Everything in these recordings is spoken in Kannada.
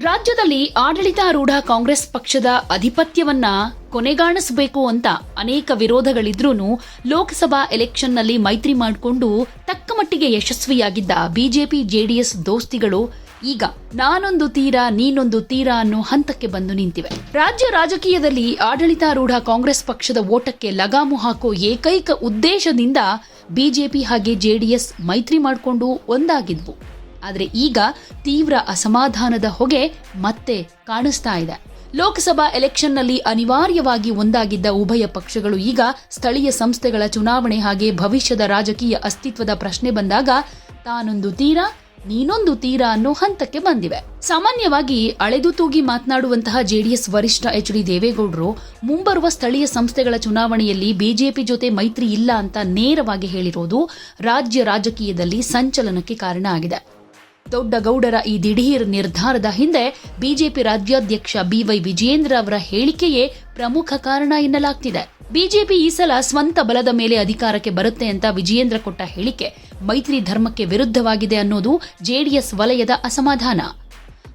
ರಾಜ್ಯದಲ್ಲಿ ಆಡಳಿತಾರೂಢ ಕಾಂಗ್ರೆಸ್ ಪಕ್ಷದ ಅಧಿಪತ್ಯವನ್ನ ಕೊನೆಗಾಣಿಸಬೇಕು ಅಂತ ಅನೇಕ ವಿರೋಧಗಳಿದ್ರೂ ಲೋಕಸಭಾ ಎಲೆಕ್ಷನ್ನಲ್ಲಿ ಮೈತ್ರಿ ಮಾಡಿಕೊಂಡು ತಕ್ಕ ಮಟ್ಟಿಗೆ ಯಶಸ್ವಿಯಾಗಿದ್ದ ಬಿಜೆಪಿ, ಜೆಡಿಎಸ್ ದೋಸ್ತಿಗಳು, ಈಗ ನಾನೊಂದು ತೀರ, ನೀನೊಂದು ತೀರ ಅನ್ನೋ ಹಂತಕ್ಕೆ ಬಂದು ನಿಂತಿವೆ. ರಾಜ್ಯ ರಾಜಕೀಯದಲ್ಲಿ ಆಡಳಿತಾರೂಢ ಕಾಂಗ್ರೆಸ್ ಪಕ್ಷದ ಓಟಕ್ಕೆ ಲಗಾಮು ಹಾಕೋ ಏಕೈಕ ಉದ್ದೇಶದಿಂದ ಬಿಜೆಪಿ ಹಾಗೆ ಜೆಡಿಎಸ್ ಮೈತ್ರಿ ಮಾಡಿಕೊಂಡು ಒಂದಾಗಿದ್ವು. ಆದರೆ ಈಗ ತೀವ್ರ ಅಸಮಾಧಾನದ ಹೊಗೆ ಮತ್ತೆ ಕಾಣಿಸ್ತಾ ಇದೆ. ಲೋಕಸಭಾ ಎಲೆಕ್ಷನ್ನಲ್ಲಿ ಅನಿವಾರ್ಯವಾಗಿ ಒಂದಾಗಿದ್ದ ಉಭಯ ಪಕ್ಷಗಳು ಈಗ ಸ್ಥಳೀಯ ಸಂಸ್ಥೆಗಳ ಚುನಾವಣೆ ಹಾಗೆ ಭವಿಷ್ಯದ ರಾಜಕೀಯ ಅಸ್ತಿತ್ವದ ಪ್ರಶ್ನೆ ಬಂದಾಗ ತಾನೊಂದು ತೀರ, ನೀನೊಂದು ತೀರ ಅನ್ನೋ ಹಂತಕ್ಕೆ ಬಂದಿವೆ. ಸಾಮಾನ್ಯವಾಗಿ ಅಳೆದು ತೂಗಿ ಮಾತನಾಡುವಂತಹ ಜೆಡಿಎಸ್ ವರಿಷ್ಠ ಎಚ್ ಡಿ ದೇವೇಗೌಡರು ಮುಂಬರುವ ಸ್ಥಳೀಯ ಸಂಸ್ಥೆಗಳ ಚುನಾವಣೆಯಲ್ಲಿ ಬಿಜೆಪಿ ಜೊತೆ ಮೈತ್ರಿ ಇಲ್ಲ ಅಂತ ನೇರವಾಗಿ ಹೇಳಿರೋದು ರಾಜ್ಯ ರಾಜಕೀಯದಲ್ಲಿ ಸಂಚಲನಕ್ಕೆ ಕಾರಣ ಆಗಿದೆ. ದೊಡ್ಡ ಗೌಡರ ಈ ದಿಢೀರ್ ನಿರ್ಧಾರದ ಹಿಂದೆ ಬಿಜೆಪಿ ರಾಜ್ಯಾಧ್ಯಕ್ಷ ಬಿವೈ ವಿಜಯೇಂದ್ರ ಅವರ ಹೇಳಿಕೆಯೇ ಪ್ರಮುಖ ಕಾರಣ ಎನ್ನಲಾಗ್ತಿದೆ. ಬಿಜೆಪಿ ಈ ಸಲ ಸ್ವಂತ ಬಲದ ಮೇಲೆ ಅಧಿಕಾರಕ್ಕೆ ಬರುತ್ತೆ ಅಂತ ವಿಜಯೇಂದ್ರ ಕೊಟ್ಟ ಹೇಳಿಕೆ ಮೈತ್ರಿ ಧರ್ಮಕ್ಕೆ ವಿರುದ್ಧವಾಗಿದೆ ಅನ್ನೋದು ಜೆಡಿಎಸ್ ವಲಯದ ಅಸಮಾಧಾನ.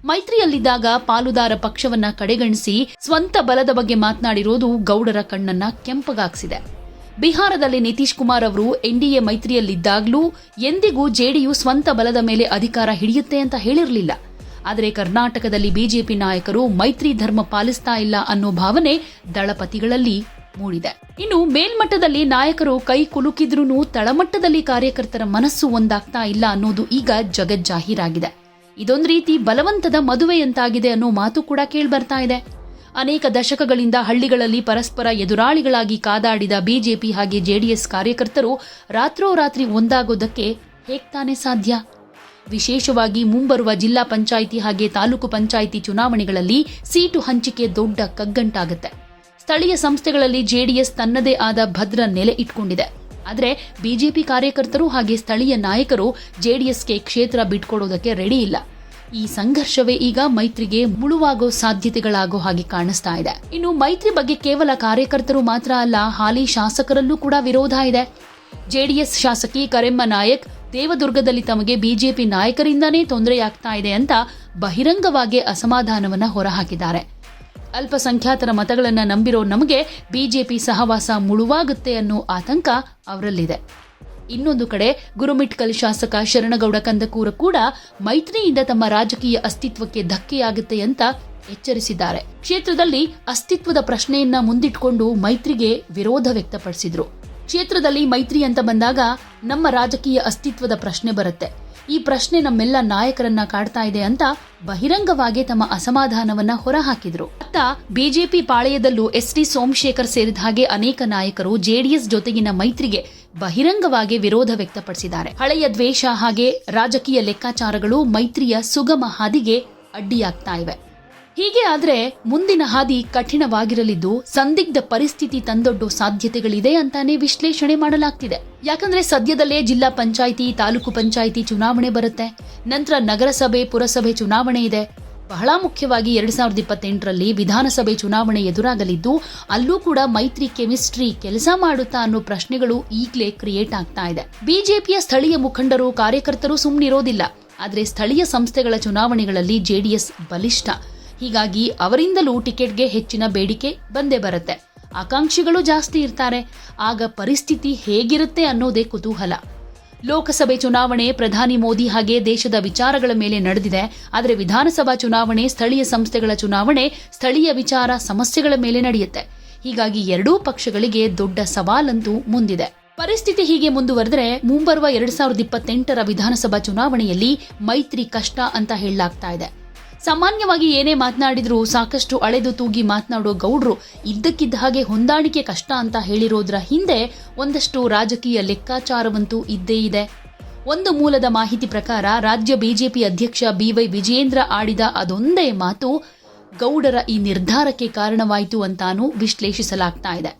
ಮೈತ್ರಿಯಲ್ಲಿದ್ದಾಗ ಪಾಲುದಾರ ಪಕ್ಷವನ್ನ ಕಡೆಗಣಿಸಿ ಸ್ವಂತ ಬಲದ ಬಗ್ಗೆ ಮಾತನಾಡಿರೋದು ಗೌಡರ ಕಣ್ಣನ್ನ ಕೆಂಪಗಾಗಿಸಿದೆ ಬಿಹಾರದಲ್ಲಿ ನಿತೀಶ್ ಕುಮಾರ್ ಅವರು ಎನ್ಡಿಎ ಮೈತ್ರಿಯಲ್ಲಿದ್ದಾಗಲೂ ಎಂದಿಗೂ ಜೆಡಿಯು ಸ್ವಂತ ಬಲದ ಮೇಲೆ ಅಧಿಕಾರ ಹಿಡಿಯುತ್ತೆ ಅಂತ ಹೇಳಿರಲಿಲ್ಲ. ಆದರೆ ಕರ್ನಾಟಕದಲ್ಲಿ ಬಿಜೆಪಿ ನಾಯಕರು ಮೈತ್ರಿ ಧರ್ಮ ಪಾಲಿಸ್ತಾ ಇಲ್ಲ ಅನ್ನೋ ಭಾವನೆ ದಳಪತಿಗಳಲ್ಲಿ ಮೂಡಿದೆ. ಇನ್ನು ಮೇಲ್ಮಟ್ಟದಲ್ಲಿ ನಾಯಕರು ಕೈ ಕುಲುಕಿದ್ರೂ ತಳಮಟ್ಟದಲ್ಲಿ ಕಾರ್ಯಕರ್ತರ ಮನಸ್ಸು ಒಂದಾಗ್ತಾ ಇಲ್ಲ ಅನ್ನೋದು ಈಗ ಜಗಜ್ಜಾಹೀರಾಗಿದೆ. ಇದೊಂದು ರೀತಿ ಬಲವಂತದ ಮದುವೆಯಂತಾಗಿದೆ ಅನ್ನೋ ಮಾತು ಕೂಡ ಕೇಳ್ಬರ್ತಾ ಇದೆ. ಅನೇಕ ದಶಕಗಳಿಂದ ಹಳ್ಳಿಗಳಲ್ಲಿ ಪರಸ್ಪರ ಎದುರಾಳಿಗಳಾಗಿ ಕಾದಾಡಿದ ಬಿಜೆಪಿ ಹಾಗೆ ಜೆಡಿಎಸ್ ಕಾರ್ಯಕರ್ತರು ರಾತ್ರೋರಾತ್ರಿ ಒಂದಾಗೋದಕ್ಕೆ ಹೇಗ್ತಾನೆ ಸಾಧ್ಯ? ವಿಶೇಷವಾಗಿ ಮುಂಬರುವ ಜಿಲ್ಲಾ ಪಂಚಾಯಿತಿ ಹಾಗೆ ತಾಲೂಕು ಪಂಚಾಯಿತಿ ಚುನಾವಣೆಗಳಲ್ಲಿ ಸೀಟು ಹಂಚಿಕೆ ದೊಡ್ಡ ಕಗ್ಗಂಟಾಗುತ್ತೆ. ಸ್ಥಳೀಯ ಸಂಸ್ಥೆಗಳಲ್ಲಿ ಜೆಡಿಎಸ್ ತನ್ನದೇ ಆದ ಭದ್ರ ನೆಲೆ ಇಟ್ಕೊಂಡಿದೆ. ಆದರೆ ಬಿಜೆಪಿ ಕಾರ್ಯಕರ್ತರು ಹಾಗೆ ಸ್ಥಳೀಯ ನಾಯಕರು ಜೆಡಿಎಸ್ಗೆ ಕ್ಷೇತ್ರ ಬಿಟ್ಕೊಡೋದಕ್ಕೆ ರೆಡಿ ಇಲ್ಲ. ಈ ಸಂಘರ್ಷವೇ ಈಗ ಮೈತ್ರಿಗೆ ಮುಳುವಾಗೋ ಸಾಧ್ಯತೆಗಳಾಗೋ ಹಾಗೆ ಕಾಣಿಸ್ತಾ ಇದೆ. ಇನ್ನು ಮೈತ್ರಿ ಬಗ್ಗೆ ಕೇವಲ ಕಾರ್ಯಕರ್ತರು ಮಾತ್ರ ಅಲ್ಲ, ಹಾಲಿ ಶಾಸಕರಲ್ಲೂ ಕೂಡ ವಿರೋಧ ಇದೆ. ಜೆಡಿಎಸ್ ಶಾಸಕಿ ಕರೆಮ್ಮ ನಾಯಕ್ ದೇವದುರ್ಗದಲ್ಲಿ ತಮಗೆ ಬಿಜೆಪಿ ನಾಯಕರಿಂದನೇ ತೊಂದರೆಯಾಗ್ತಾ ಇದೆ ಅಂತ ಬಹಿರಂಗವಾಗಿ ಅಸಮಾಧಾನವನ್ನ ಹೊರಹಾಕಿದ್ದಾರೆ. ಅಲ್ಪಸಂಖ್ಯಾತರ ಮತಗಳನ್ನು ನಂಬಿರೋ ನಮಗೆ ಬಿಜೆಪಿ ಸಹವಾಸ ಮುಳುವಾಗುತ್ತೆ ಅನ್ನೋ ಆತಂಕ ಅವರಲ್ಲಿದೆ. ಇನ್ನೊಂದು ಕಡೆ ಗುರುಮಿಟ್ಕಲ್ ಶಾಸಕ ಶರಣಗೌಡ ಕಂದಕೂರ ಕೂಡ ಮೈತ್ರಿಯಿಂದ ತಮ್ಮ ರಾಜಕೀಯ ಅಸ್ತಿತ್ವಕ್ಕೆ ಧಕ್ಕೆಯಾಗುತ್ತೆ ಅಂತ ಎಚ್ಚರಿಸಿದ್ದಾರೆ. ಕ್ಷೇತ್ರದಲ್ಲಿ ಅಸ್ತಿತ್ವದ ಪ್ರಶ್ನೆಯನ್ನ ಮುಂದಿಟ್ಕೊಂಡು ಮೈತ್ರಿಗೆ ವಿರೋಧ ವ್ಯಕ್ತಪಡಿಸಿದ್ರು. ಕ್ಷೇತ್ರದಲ್ಲಿ ಮೈತ್ರಿ ಅಂತ ಬಂದಾಗ ನಮ್ಮ ರಾಜಕೀಯ ಅಸ್ತಿತ್ವದ ಪ್ರಶ್ನೆ ಬರುತ್ತೆ. ಈ ಪ್ರಶ್ನೆ ನಮ್ಮೆಲ್ಲ ನಾಯಕರನ್ನ ಕಾಡ್ತಾ ಇದೆ ಅಂತ ಬಹಿರಂಗವಾಗಿ ತಮ್ಮ ಅಸಮಾಧಾನವನ್ನ ಹೊರಹಾಕಿದ್ರು. ಅತ್ತ ಬಿಜೆಪಿ ಪಾಳೆಯದಲ್ಲೂ ಎಸ್ ಟಿ ಸೋಮಶೇಖರ್ ಸೇರಿದ ಹಾಗೆ ಅನೇಕ ನಾಯಕರು ಜೆಡಿಎಸ್ ಜೊತೆಗಿನ ಮೈತ್ರಿಗೆ ಬಹಿರಂಗವಾಗಿ ವಿರೋಧ ವ್ಯಕ್ತಪಡಿಸಿದ್ದಾರೆ. ಹಳೆಯ ದ್ವೇಷ ಹಾಗೆ ರಾಜಕೀಯ ಲೆಕ್ಕಾಚಾರಗಳು ಮೈತ್ರಿಯ ಸುಗಮ ಹಾದಿಗೆ ಅಡ್ಡಿಯಾಗ್ತಾ ಇವೆ. ಹೀಗೆ ಆದ್ರೆ ಮುಂದಿನ ಹಾದಿ ಕಠಿಣವಾಗಿರಲಿದ್ದು ಸಂದಿಗ್ಧ ಪರಿಸ್ಥಿತಿ ತಂದೊಡ್ಡೋ ಸಾಧ್ಯತೆಗಳಿದೆ ಅಂತಾನೆ ವಿಶ್ಲೇಷಣೆ ಮಾಡಲಾಗ್ತಿದೆ. ಯಾಕಂದ್ರೆ ಸದ್ಯದಲ್ಲೇ ಜಿಲ್ಲಾ ಪಂಚಾಯಿತಿ, ತಾಲೂಕು ಪಂಚಾಯಿತಿ ಚುನಾವಣೆ ಬರುತ್ತೆ. ನಂತರ ನಗರಸಭೆ, ಪುರಸಭೆ ಚುನಾವಣೆ ಇದೆ. ಬಹಳ ಮುಖ್ಯವಾಗಿ ಎರಡ್ ಸಾವಿರದ ಇಪ್ಪತ್ತೆಂಟರಲ್ಲಿ ವಿಧಾನಸಭೆ ಚುನಾವಣೆ ಎದುರಾಗಲಿದ್ದು, ಅಲ್ಲೂ ಕೂಡ ಮೈತ್ರಿ ಕೆಮಿಸ್ಟ್ರಿ ಕೆಲಸ ಮಾಡುತ್ತಾ ಅನ್ನೋ ಪ್ರಶ್ನೆಗಳು ಈಗಲೇ ಕ್ರಿಯೇಟ್ ಆಗ್ತಾ ಇದೆ. ಬಿಜೆಪಿಯ ಸ್ಥಳೀಯ ಮುಖಂಡರು, ಕಾರ್ಯಕರ್ತರು ಸುಮ್ಮನಿರೋದಿಲ್ಲ ಆದರೆ ಸ್ಥಳೀಯ ಸಂಸ್ಥೆಗಳ ಚುನಾವಣೆಗಳಲ್ಲಿ ಜೆಡಿಎಸ್ ಬಲಿಷ್ಠ. ಹೀಗಾಗಿ ಅವರಿಂದಲೂ ಟಿಕೆಟ್ಗೆ ಹೆಚ್ಚಿನ ಬೇಡಿಕೆ ಬಂದೇ ಬರುತ್ತೆ. ಆಕಾಂಕ್ಷಿಗಳು ಜಾಸ್ತಿ ಇರ್ತಾರೆ. ಆಗ ಪರಿಸ್ಥಿತಿ ಹೇಗಿರುತ್ತೆ ಅನ್ನೋದೇ ಕುತೂಹಲ. ಲೋಕಸಭೆ ಚುನಾವಣೆ, ಪ್ರಧಾನಿ ಮೋದಿ ಹಾಗೆ ದೇಶದ ವಿಚಾರಗಳ ಮೇಲೆ ನಡೆದಿದೆ. ಆದರೆ ವಿಧಾನಸಭಾ ಚುನಾವಣೆ, ಸ್ಥಳೀಯ ಸಂಸ್ಥೆಗಳ ಚುನಾವಣೆ, ಸ್ಥಳೀಯ ವಿಚಾರ, ಸಮಸ್ಯೆಗಳ ಮೇಲೆ ನಡೆಯುತ್ತೆ. ಹೀಗಾಗಿ ಎರಡೂ ಪಕ್ಷಗಳಿಗೆ ದೊಡ್ಡ ಸವಾಲಂತೂ ಮುಂದಿದೆ. ಪರಿಸ್ಥಿತಿ ಹೀಗೆ ಮುಂದುವರೆದರೆ ಮುಂಬರುವ ಎರಡ್ ಸಾವಿರದ ಇಪ್ಪತ್ತೆಂಟರ ವಿಧಾನಸಭಾ ಚುನಾವಣೆಯಲ್ಲಿ ಮೈತ್ರಿ ಕಷ್ಟ ಅಂತ ಹೇಳಲಾಗ್ತಾ ಇದೆ. ಸಾಮಾನ್ಯವಾಗಿ ಏನೇ ಮಾತನಾಡಿದ್ರು ಸಾಕಷ್ಟು ಅಳೆದು ತೂಗಿ ಮಾತನಾಡೋ ಗೌಡ್ರು ಇದ್ದಕ್ಕಿದ್ದ ಹಾಗೆ ಹೊಂದಾಣಿಕೆ ಕಷ್ಟ ಅಂತ ಹೇಳಿರೋದ್ರ ಹಿಂದೆ ಒಂದಷ್ಟು ರಾಜಕೀಯ ಲೆಕ್ಕಾಚಾರವಂತೂ ಇದ್ದೇ ಇದೆ. ಒಂದು ಮೂಲದ ಮಾಹಿತಿ ಪ್ರಕಾರ ರಾಜ್ಯ ಬಿಜೆಪಿ ಅಧ್ಯಕ್ಷ ಬಿವೈ ವಿಜಯೇಂದ್ರ ಆಡಿದ ಅದೊಂದೇ ಮಾತು, ಗೌಡರ ಈ ನಿರ್ಧಾರಕ್ಕೆ ಕಾರಣವಾಯಿತು ಅಂತಾನೂ ವಿಶ್ಲೇಷಿಸಲಾಗ್ತಾ ಇದೆ.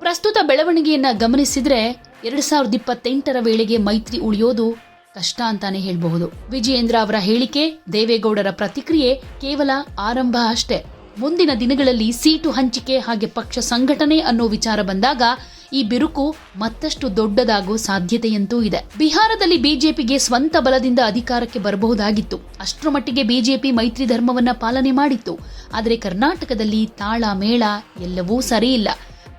ಪ್ರಸ್ತುತ ಬೆಳವಣಿಗೆಯನ್ನ ಗಮನಿಸಿದ್ರೆ ಎರಡ್ ಸಾವಿರದ ಇಪ್ಪತ್ತೆಂಟರ ವೇಳೆಗೆ ಮೈತ್ರಿ ಉಳಿಯೋದು ಕಷ್ಟ ಅಂತಾನೆ ಹೇಳಬಹುದು. ವಿಜಯೇಂದ್ರ ಅವರ ಹೇಳಿಕೆ, ದೇವೇಗೌಡರ ಪ್ರತಿಕ್ರಿಯೆ ಕೇವಲ ಆರಂಭ ಅಷ್ಟೇ. ಮುಂದಿನ ದಿನಗಳಲ್ಲಿ ಸೀಟು ಹಂಚಿಕೆ ಹಾಗೆ ಪಕ್ಷ ಸಂಘಟನೆ ಅನ್ನೋ ವಿಚಾರ ಬಂದಾಗ ಈ ಬಿರುಕು ಮತ್ತಷ್ಟು ದೊಡ್ಡದಾಗೋ ಸಾಧ್ಯತೆಯಂತೂ ಇದೆ. ಬಿಹಾರದಲ್ಲಿ ಬಿಜೆಪಿಗೆ ಸ್ವಂತ ಬಲದಿಂದ ಅಧಿಕಾರಕ್ಕೆ ಬರಬಹುದಾಗಿತ್ತು. ಅಷ್ಟರ ಮಟ್ಟಿಗೆ ಬಿಜೆಪಿ ಮೈತ್ರಿ ಧರ್ಮವನ್ನ ಪಾಲನೆ ಮಾಡಿತ್ತು. ಆದರೆ ಕರ್ನಾಟಕದಲ್ಲಿ ತಾಳ ಮೇಳ ಎಲ್ಲವೂ ಸರಿಯಿಲ್ಲ.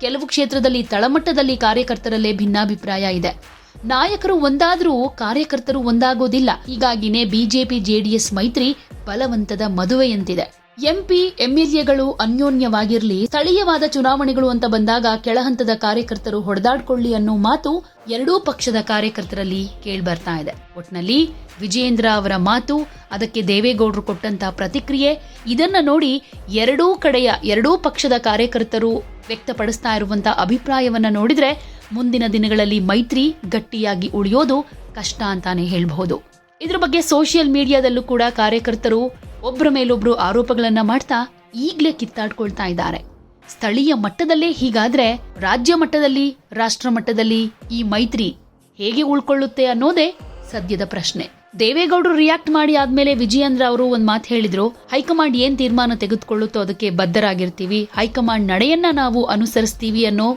ಕೆಲವು ಕ್ಷೇತ್ರದಲ್ಲಿ ತಳಮಟ್ಟದಲ್ಲಿ ಕಾರ್ಯಕರ್ತರಲ್ಲೇ ಭಿನ್ನಾಭಿಪ್ರಾಯ ಇದೆ. ನಾಯಕರು ಒಂದಾದರೂ ಕಾರ್ಯಕರ್ತರು ಒಂದಾಗೋದಿಲ್ಲ. ಹೀಗಾಗಿನೇ ಬಿಜೆಪಿ ಜೆಡಿಎಸ್ ಮೈತ್ರಿ ಬಲವಂತದ ಮದುವೆಯಂತಿದೆ. ಎಂಪಿ, ಎಂಎಲ್ಎಗಳು ಅನ್ಯೋನ್ಯವಾಗಿರಲಿ, ಸ್ಥಳೀಯವಾದ ಚುನಾವಣೆಗಳು ಅಂತ ಬಂದಾಗ ಕೆಳಹಂತದ ಕಾರ್ಯಕರ್ತರು ಹೊಡೆದಾಡ್ಕೊಳ್ಳಿ ಅನ್ನೋ ಮಾತು ಎರಡೂ ಪಕ್ಷದ ಕಾರ್ಯಕರ್ತರಲ್ಲಿ ಕೇಳ್ಬರ್ತಾ ಇದೆ. ಒಟ್ನಲ್ಲಿ ವಿಜಯೇಂದ್ರ ಅವರ ಮಾತು, ಅದಕ್ಕೆ ದೇವೇಗೌಡರು ಕೊಟ್ಟಂತ ಪ್ರತಿಕ್ರಿಯೆ, ಇದನ್ನ ನೋಡಿ ಎರಡೂ ಕಡೆಯ ಎರಡೂ ಪಕ್ಷದ ಕಾರ್ಯಕರ್ತರು ವ್ಯಕ್ತಪಡಿಸ್ತಾ ಇರುವಂತ ಅಭಿಪ್ರಾಯವನ್ನ ನೋಡಿದ್ರೆ ಮುಂದಿನ ದಿನಗಳಲ್ಲಿ ಮೈತ್ರಿ ಗಟ್ಟಿಯಾಗಿ ಉಳಿಯೋದು ಕಷ್ಟ ಅಂತಾನೆ ಹೇಳಬಹುದು. ಇದ್ರ ಬಗ್ಗೆ ಸೋಷಿಯಲ್ ಮೀಡಿಯಾದಲ್ಲೂ ಕೂಡ ಕಾರ್ಯಕರ್ತರು ಒಬ್ಬರ ಮೇಲೊಬ್ರು ಆರೋಪಗಳನ್ನ ಮಾಡ್ತಾ ಈಗ್ಲೇ ಕಿತ್ತಾಡ್ಕೊಳ್ತಾ ಇದ್ದಾರೆ. ಸ್ಥಳೀಯ ಮಟ್ಟದಲ್ಲೇ ಹೀಗಾದ್ರೆ ರಾಜ್ಯ ಮಟ್ಟದಲ್ಲಿ, ರಾಷ್ಟ್ರ ಮಟ್ಟದಲ್ಲಿ ಈ ಮೈತ್ರಿ ಹೇಗೆ ಉಳ್ಕೊಳ್ಳುತ್ತೆ ಅನ್ನೋದೇ ಸದ್ಯದ ಪ್ರಶ್ನೆ. ದೇವೇಗೌಡರು ರಿಯಾಕ್ಟ್ ಮಾಡಿ ಆದ್ಮೇಲೆ ವಿಜಯೇಂದ್ರ ಅವರು ಒಂದ್ ಮಾತು ಹೇಳಿದ್ರು, ಹೈಕಮಾಂಡ್ ಏನ್ ತೀರ್ಮಾನ ತೆಗೆದುಕೊಳ್ಳುತ್ತೋ ಅದಕ್ಕೆ ಬದ್ಧರಾಗಿರ್ತೀವಿ, ಹೈಕಮಾಂಡ್ ನಡೆಯನ್ನ ನಾವು ಅನುಸರಿಸ್ತೀವಿ ಅನ್ನೋ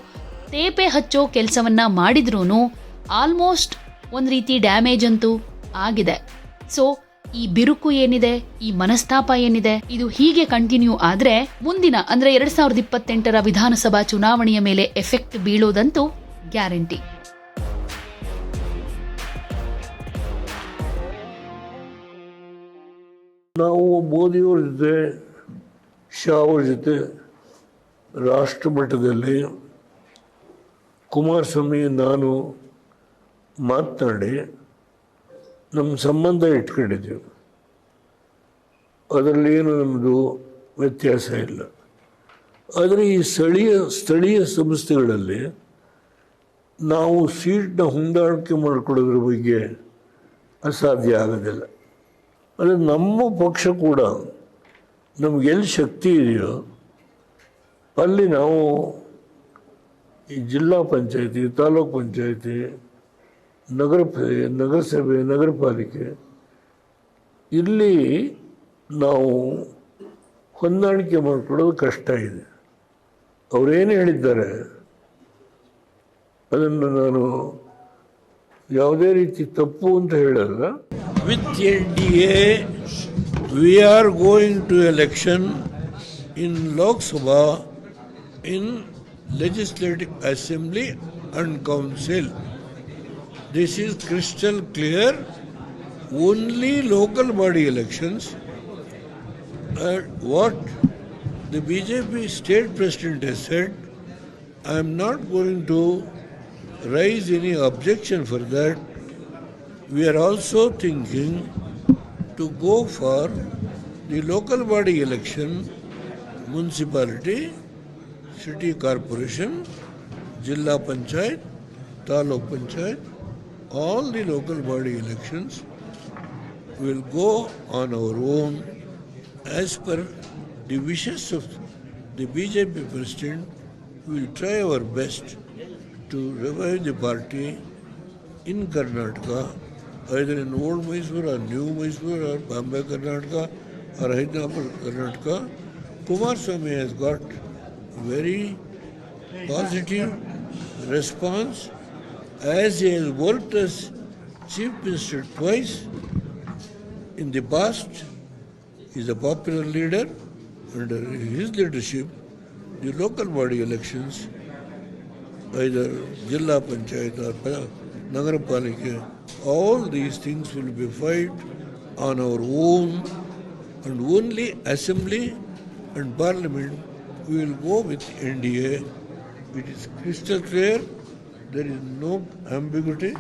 ತೇಪೆ ಹಚ್ಚೋ ಕೆಲಸವನ್ನ ಮಾಡಿದ್ರೂ ಆಲ್ಮೋಸ್ಟ್ ಒಂದು ರೀತಿ ಡ್ಯಾಮೇಜ್ ಅಂತೂ ಆಗಿದೆ. ಸೊ ಈ ಬಿರುಕು ಏನಿದೆ, ಈ ಮನಸ್ತಾಪ ಏನಿದೆ, ಇದು ಹೀಗೆ ಕಂಟಿನ್ಯೂ ಆದ್ರೆ ಮುಂದಿನ, ಅಂದ್ರೆ ಎರಡ್ ಸಾವಿರದ ಇಪ್ಪತ್ತೆಂಟರ ವಿಧಾನಸಭಾ ಚುನಾವಣೆಯ ಮೇಲೆ ಎಫೆಕ್ಟ್ ಬೀಳೋದಂತೂ ಗ್ಯಾರಂಟಿ ನಾವು ಮೋದಿಯವ್ರ ಜೊತೆ, ಶಾ ಅವ್ರ ಜೊತೆ ರಾಷ್ಟ್ರ ಮಟ್ಟದಲ್ಲಿ ಕುಮಾರಸ್ವಾಮಿ ನಾನು ಮಾತನಾಡಿ ನಮ್ಮ ಸಂಬಂಧ ಇಟ್ಕೊಂಡಿದ್ದೀವಿ. ಅದರಲ್ಲಿ ಏನು ನಮ್ಮದು ವ್ಯತ್ಯಾಸ ಇಲ್ಲ. ಆದರೆ ಈ ಸ್ಥಳೀಯ ಸ್ಥಳೀಯ ಸಂಸ್ಥೆಗಳಲ್ಲಿ ನಾವು ಸೀಟ್ನ ಹೊಂದಾಣಿಕೆ ಮಾಡಿಕೊಳ್ಳೋದ್ರ ಬಗ್ಗೆ ಅಸಾಧ್ಯ ಆಗೋದಿಲ್ಲ. ಅಂದರೆ ನಮ್ಮ ಪಕ್ಷ ಕೂಡ ನಮಗೆಲ್ಲಿ ಶಕ್ತಿ ಇದೆಯೋ ಅಲ್ಲಿ ನಾವು ಈ ಜಿಲ್ಲಾ ಪಂಚಾಯತಿ ತಾಲೂಕ್ ಪಂಚಾಯತಿ ನಗರ ನಗರಸಭೆ ನಗರ ಪಾಲಿಕೆ ಇಲ್ಲಿ ನಾವು ಹೊಂದಾಣಿಕೆ ಮಾಡಿಕೊಳ್ಳೋದು ಕಷ್ಟ ಇದೆ. ಅವರೇನು ಹೇಳಿದ್ದಾರೆ? ಅದನ್ನು ನಾನು ಯಾವುದೇ ರೀತಿ ತಪ್ಪು ಅಂತ ಹೇಳಲ್ಲ. With N D A we are going to election in Sabha, in Legislative Assembly and Council. This is crystal clear. Only local body elections. And what the BJP state president has said, I am not going to raise any objection for that. We are also thinking to go for the local body election, municipality, city corporation, Jilla Panchayat, Taluk Panchayat, all the local body elections will go on our own as per the wishes of the BJP president. We will try our best to revive the party in Karnataka, either in old Mysore or new Mysore or Bombay Karnataka or Hyderabad Karnataka. Kumar Swami has got very positive response as he has worked as chief minister twice in the past. He is a popular leader. Under his leadership, the local body elections either Jilla Panchayat or Pa- Nagar Palike, all these things will be fought on our own and only assembly and parliament we will go with NDA. It is crystal clear, there is no ambiguity.